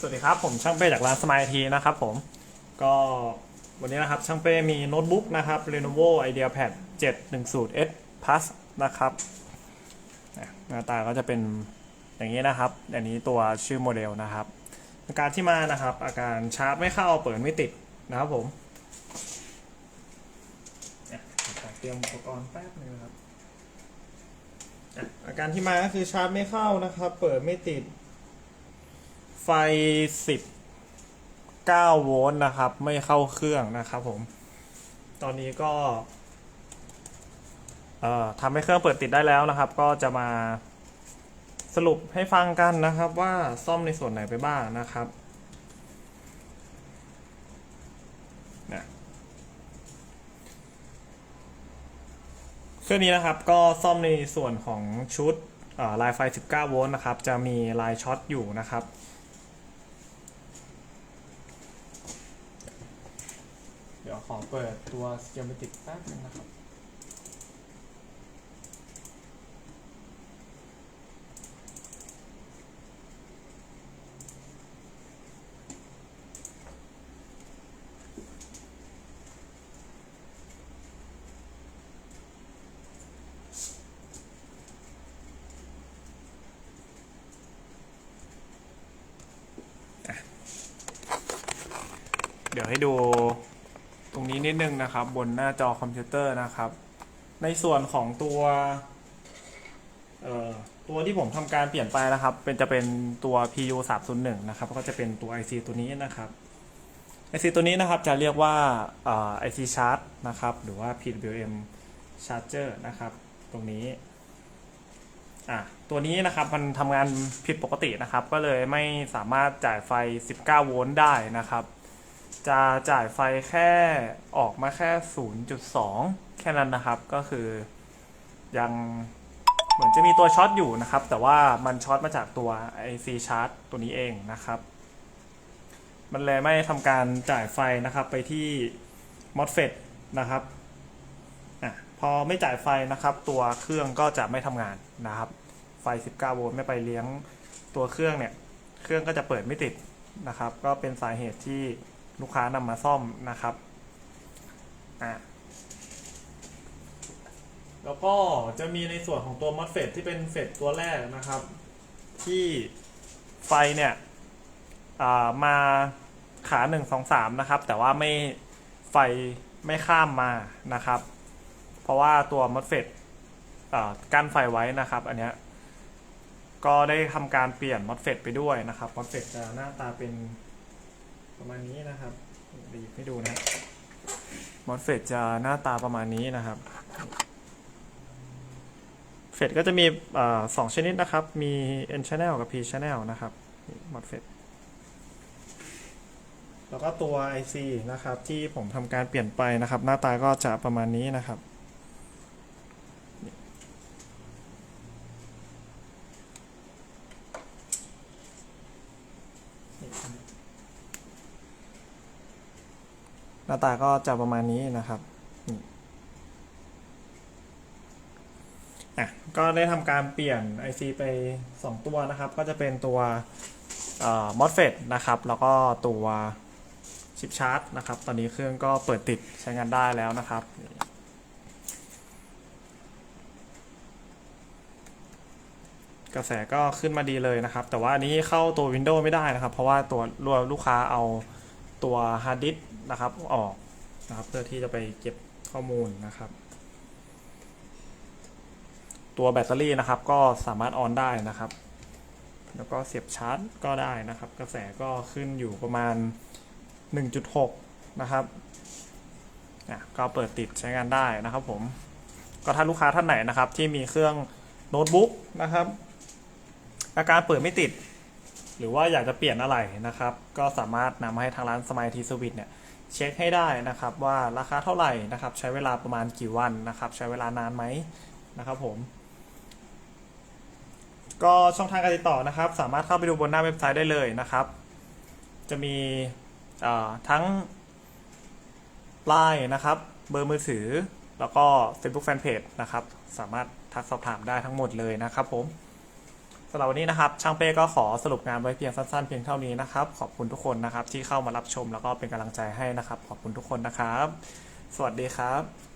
สวัสดีครับ ผมช่างเป้จากร้านสมายทีนะครับผมก็วันนี้นะครับช่างเป้มีโน้ตบุ๊กนะครับ Lenovo IdeaPad 710S Plus นะครับหน้าตาก็จะเป็นอย่างนี้นะครับ อันนี้ตัวชื่อโมเดลนะครับ อาการที่มานะครับ อาการชาร์จไม่เข้าเปิดไม่ติดนะครับผมเตรียมอุปกรณ์แป๊บนึงนะครับอาการที่มาก็คือชาร์จไม่เข้านะครับ เปิดไม่ติด ไฟ 19 โวลต์นะครับ ไม่เข้าเครื่องนะครับผม ตอนนี้ก็ทำให้เครื่องเปิดติดได้แล้วนะครับ ก็จะมาสรุปให้ฟังกันนะครับว่าซ่อมในส่วนไหนไปบ้างนะครับนะเครื่องนี้นะครับก็ซ่อมในส่วนของชุดลายไฟ 19 โวลต์นะครับ จะมีลายช็อตอยู่นะครับ เดี๋ยว ขอเปิดตัวสเกลเมติกแป๊บนึงนะครับ เดี๋ยวให้ดู รงนี้นิดนึงนะครับ บนหน้าจอคอมพิวเตอร์นะครับ ในส่วนของตัวเอ่อตัวที่ผมทำการเปลี่ยนไปนะครับ เป็นจะเป็นตัว PU 301นะครับ ก็จะเป็นตัว IC ตัวนี้นะครับ IC ตัวนี้นะครับจะเรียกว่าเอ่อ IC Chart นะครับ หรือว่า PWM Charger นะครับ ตรงนี้อะตัวนี้นะครับมันทำงานผิดปกตินะครับ ก็เลยไม่สามารถจ่ายไฟ 19 โวลต์ได้นะครับ จะจ่ายไฟแค่ออกมาแค่ 0.2 แค่นั้นนะครับ ก็คือยังเหมือนจะมีตัวช็อตอยู่นะครับ แต่ว่ามันช็อตมาจากตัว IC chart ตัวนี้เองนะครับ มันเลยไม่ทำการจ่ายไฟนะครับไปที่ MOSFET นะครับอะพอไม่จ่ายไฟนะครับ ตัวเครื่องก็จะไม่ทำงานนะครับ ไฟ 19 โวลต์ไม่ไปเลี้ยงตัวเครื่องเนี่ย เครื่องก็จะเปิดไม่ติดนะครับ ก็เป็นสาเหตุที่ ลูกค้านำมาซ่อมนะครับอะแล้วก็จะมีในส่วนของตัว MOSFET ที่เป็นเฟดตัวแรกนะครับ ที่ไฟเนี่ยอ่ามาขา1 2 3นะครับ แต่ว่าไม่ไฟไม่ข้ามมานะครับ เพราะว่าตัว MOSFET อ่ากั้นไฟไว้นะครับ อันเนี้ยก็ได้ทำการเปลี่ยน MOSFET ไปด้วยนะครับ MOSFET จะหน้าตาเป็น ณนี้นะครับดีให้ดูนะ MOSFET จะหน้าตาประมาณนี้นะครับ เฟดก็จะมีอสองชนิดนะครับ มี N channel กับ P channel นะครับ MOSFET แล้วก็ตัว IC นะครับ ที่ผมทำการเปลี่ยนไปนะครับ หน้าตาก็จะประมาณนี้นะครับ หน้าตาก็จะประมาณนี้นะครับอะก็ได้ทำการเปลี่ยน IC ไป 2 ตัวนะครับ ก็จะเป็นตัวเอ่อ MOSFET นะครับ แล้วก็ตัวชิปชาร์จนะครับ ตอนนี้เครื่องก็เปิดติดใช้งานได้แล้วนะครับกระแสก็ขึ้นมาดีเลยนะครับ แต่ว่าอันนี้เข้าตัว Windows ไม่ได้นะครับ เพราะว่าตัวลูกค้าเอาตัวฮาร์ดดิส นะครับออกนะครับเพื่อที่จะไปเก็บข้อมูลนะครับ ตัวแบตเตอรี่นะครับก็สามารถออนได้นะครับ แล้วก็เสียบชาร์จก็ได้นะครับ กระแสก็ขึ้นอยู่ประมาณ 1.6 นะครับอะก็เปิดติดใช้งานได้นะครับผมก็ถ้าลูกค้าท่านไหนนะครับ ที่มีเครื่องโน้ตบุ๊กนะครับ อาการเปิดไม่ติด หรือว่าอยากจะเปลี่ยนอะไรนะครับ ก็สามารถนำมาให้ทางร้านสม i ทีสวิตเนี่ย เช็คให้ได้นะครับว่าราคาเท่าไหร่นะครับ ใช้เวลาประมาณกี่วันนะครับ ใช้เวลานานไหมนะครับผมก็ช่องทางการติดต่อนะครับ สามารถเข้าไปดูบนหน้าเว็บไซต์ได้เลยนะครับ จะมีทั้ง Line นะครับ เบอร์มือถือ แล้วก็ Facebook Fanpage นะครับ สามารถทักสอบถามได้ทั้งหมดเลยนะครับผม สำหรับวันนี้นะครับ ช่างเป้ก็ขอสรุปงานไว้เพียงสั้นๆเพียงเท่านี้นะครับ ขอบคุณทุกคนนะครับที่เข้ามารับชมแล้วก็เป็นกำลังใจให้นะครับ ขอบคุณทุกคนนะครับ สวัสดีครับ